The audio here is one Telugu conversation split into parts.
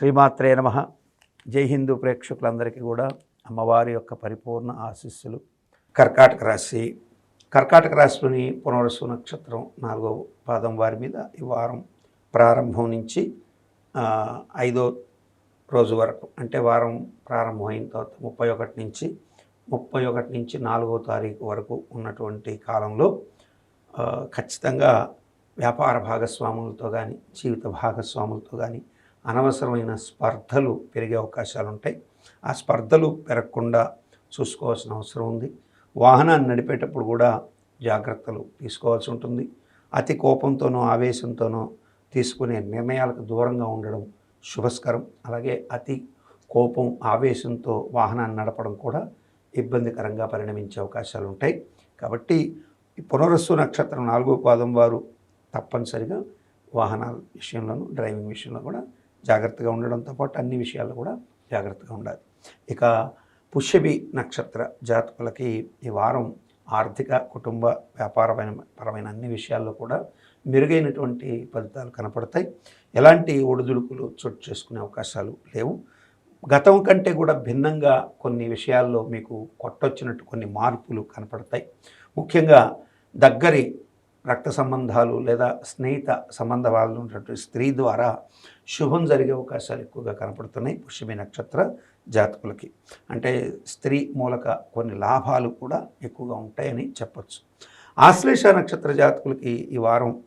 శ్రీమాత్రే నమ. జై హిందూ ప్రేక్షకులందరికీ కూడా అమ్మవారి యొక్క పరిపూర్ణ ఆశీస్సులు. కర్కాటక రాశి. కర్కాటక రాశిలోని పునరుసు నక్షత్రం నాలుగో పాదం వారి మీద ఈ వారం ప్రారంభం నుంచి ఐదో రోజు వరకు అంటే వారం ప్రారంభమైన తర్వాత ముప్పై ఒకటి నుంచి ముప్పై ఒకటి నుంచి నాలుగో తారీఖు వరకు ఉన్నటువంటి కాలంలో ఖచ్చితంగా వ్యాపార భాగస్వాములతో కానీ జీవిత భాగస్వాములతో కానీ అనవసరమైన స్పర్ధలు పెరిగే అవకాశాలు ఉంటాయి ఆ స్పర్ధలు పెరగకుండా చూసుకోవాల్సిన అవసరం ఉంది. వాహనాన్ని నడిపేటప్పుడు కూడా జాగ్రత్తలు తీసుకోవాల్సి ఉంటుంది. అతి కోపంతోనో ఆవేశంతోనో తీసుకునే నిర్ణయాలకు దూరంగా ఉండడం శుభస్కరం. అలాగే అతి కోపం ఆవేశంతో వాహనాన్ని నడపడం కూడా ఇబ్బందికరంగా పరిణమించే అవకాశాలు ఉంటాయి కాబట్టి పునరస్సు నక్షత్రం నాలుగో పాదం వారు తప్పనిసరిగా వాహనాల విషయంలోనూ డ్రైవింగ్ విషయంలో కూడా జాగ్రత్తగా ఉండడంతో పాటు అన్ని విషయాల్లో కూడా జాగ్రత్తగా ఉండాలి. ఇక పుష్యభి నక్షత్ర జాతకులకి ఈ వారం ఆర్థిక కుటుంబ వ్యాపారమైన పరమైన అన్ని విషయాల్లో కూడా మెరుగైనటువంటి ఫలితాలు కనపడతాయి. ఎలాంటి ఒడిదుడుకులు చోటు చేసుకునే అవకాశాలు లేవు. గతం కంటే కూడా భిన్నంగా కొన్ని విషయాల్లో మీకు కొట్టొచ్చినట్టు కొన్ని మార్పులు కనపడతాయి. ముఖ్యంగా దగ్గరి రక్త సంబంధాలు లేదా స్నేహిత సంబంధాలు ఉన్నటువంటి స్త్రీ ద్వారా శుభం జరిగే అవకాశాలు ఎక్కువగా కనపడుతున్నాయి పుష్యమి నక్షత్ర జాతకులకి. అంటే స్త్రీ మూలక కొన్ని లాభాలు కూడా ఎక్కువగా ఉంటాయని చెప్పచ్చు. ఆశ్లేష నక్షత్ర జాతకులకి ఈ వారం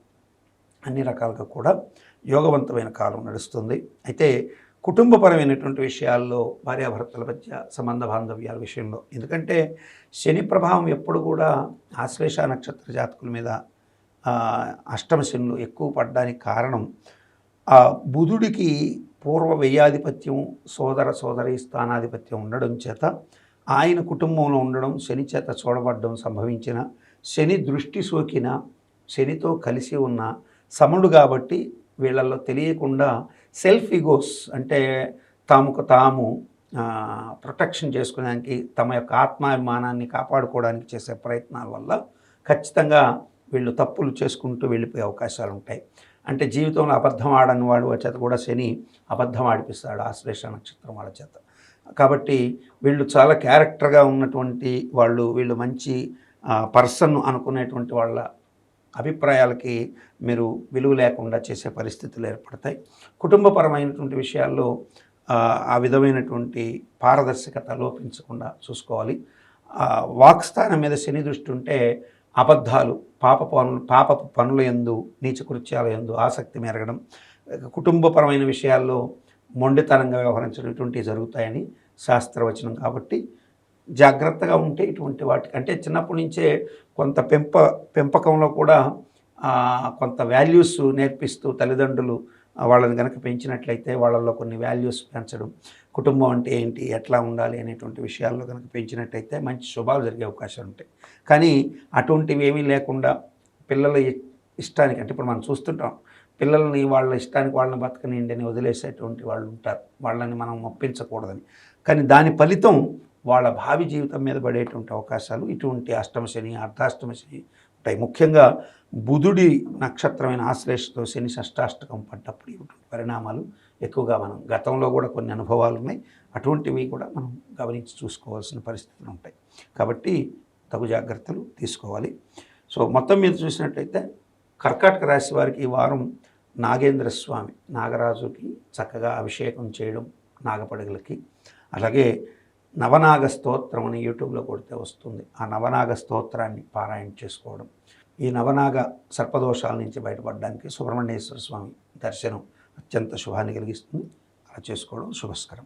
అన్ని రకాలుగా కూడా యోగవంతమైన కాలం నడుస్తుంది. అయితే కుటుంబపరమైనటువంటి విషయాల్లో భార్యాభర్తల మధ్య సంబంధ బాంధవ్యాల విషయంలో ఎందుకంటే శని ప్రభావం ఎప్పుడు కూడా ఆశ్లేష నక్షత్ర జాతకుల మీద అష్టమ శనులు ఎక్కువ పడడానికి కారణం ఆ బుధుడికి పూర్వ వ్యయాధిపత్యం సోదర సోదరి స్థానాధిపత్యం ఉండడం చేత ఆయన కుటుంబంలో ఉండడం శని చేత చూడబడడం సంభవించిన శని దృష్టి సోకిన శనితో కలిసి ఉన్న సముడు కాబట్టి వీళ్ళల్లో తెలియకుండా సెల్ఫ్ ఇగోస్ అంటే తాముకు తాము ప్రొటెక్షన్ చేసుకోవడానికి తమ యొక్క ఆత్మాభిమానాన్ని కాపాడుకోవడానికి చేసే ప్రయత్నాల వల్ల ఖచ్చితంగా వీళ్ళు తప్పులు చేసుకుంటూ వెళ్ళిపోయే అవకాశాలు ఉంటాయి. అంటే జీవితంలో అబద్ధం ఆడని వాడు చేత కూడా శని అబద్ధం ఆడిపిస్తాడు ఆశ్లేష నక్షత్రం వాళ్ళ చేత. కాబట్టి వీళ్ళు చాలా క్యారెక్టర్గా ఉన్నటువంటి వాళ్ళు వీళ్ళు మంచి పర్సన్ అనుకునేటువంటి వాళ్ళ అభిప్రాయాలకి మీరు విలువ లేకుండా చేసే పరిస్థితులు ఏర్పడతాయి. కుటుంబపరమైనటువంటి విషయాల్లో ఆ, విధమైనటువంటి పారదర్శకత లోపించకుండా చూసుకోవాలి. వాక్స్థానం మీద శని దృష్టి ఉంటే అబద్ధాలు పాప పనులు పాప పనుల ఎందు నీచకృత్యాల ఎందు ఆసక్తి మెరగడం కుటుంబపరమైన విషయాల్లో మొండితనంగా వ్యవహరించడం ఇటువంటివి జరుగుతాయని శాస్త్రవచనం కాబట్టి జాగ్రత్తగా ఉంటే ఇటువంటి వాటికి అంటే చిన్నప్పటి నుంచే కొంత పెంప పెంపకంలో కూడా కొంత వాల్యూస్ నేర్పిస్తూ తల్లిదండ్రులు వాళ్ళని కనుక పెంచినట్లయితే వాళ్ళల్లో కొన్ని వాల్యూస్ పెంచడం కుటుంబం అంటే ఏంటి ఎట్లా ఉండాలి అనేటువంటి విషయాల్లో కనుక పెంచినట్టయితే మంచి శుభాలు జరిగే అవకాశాలు ఉంటాయి. కానీ అటువంటివి ఏమీ లేకుండా పిల్లల ఇష్టానికి అంటే ఇప్పుడు మనం చూస్తుంటాం పిల్లల్ని వాళ్ళ ఇష్టానికి వాళ్ళని బతకనిండి అని వదిలేసేటువంటి వాళ్ళు ఉంటారు. వాళ్ళని మనం ఒప్పించకూడదని. కానీ దాని ఫలితం వాళ్ళ భావి జీవితం మీద పడేటువంటి అవకాశాలు ఇటువంటి అష్టమ శని అర్ధాష్టమ శని ఉంటాయి. ముఖ్యంగా బుధుడి నక్షత్రమైన ఆశ్లేషతో శని షష్టాష్టకం పడ్డప్పుడు ఇటువంటి పరిణామాలు ఎక్కువగా మనం గతంలో కూడా కొన్ని అనుభవాలు ఉన్నాయి. అటువంటివి కూడా మనం గమనించి చూసుకోవాల్సిన పరిస్థితులు ఉంటాయి. కాబట్టి తగు జాగ్రత్తలు తీసుకోవాలి. సో మొత్తం మీద చూసినట్లయితే కర్కాటక రాశి వారికి ఈ వారం నాగేంద్ర స్వామి నాగరాజుకి చక్కగా అభిషేకం చేయడం నాగపడగలకి. అలాగే నవనాగ స్తోత్రం అని యూట్యూబ్లో కొడితే వస్తుంది. ఆ నవనాగ స్తోత్రాన్ని పారాయణ చేసుకోవడం. ఈ నవనాగ సర్పదోషాల నుంచి బయటపడడానికి సుబ్రహ్మణ్యేశ్వర స్వామి దర్శనం అత్యంత శుభాన్ని కలిగిస్తుంది. అలా చేసుకోవడం శుభస్కరం.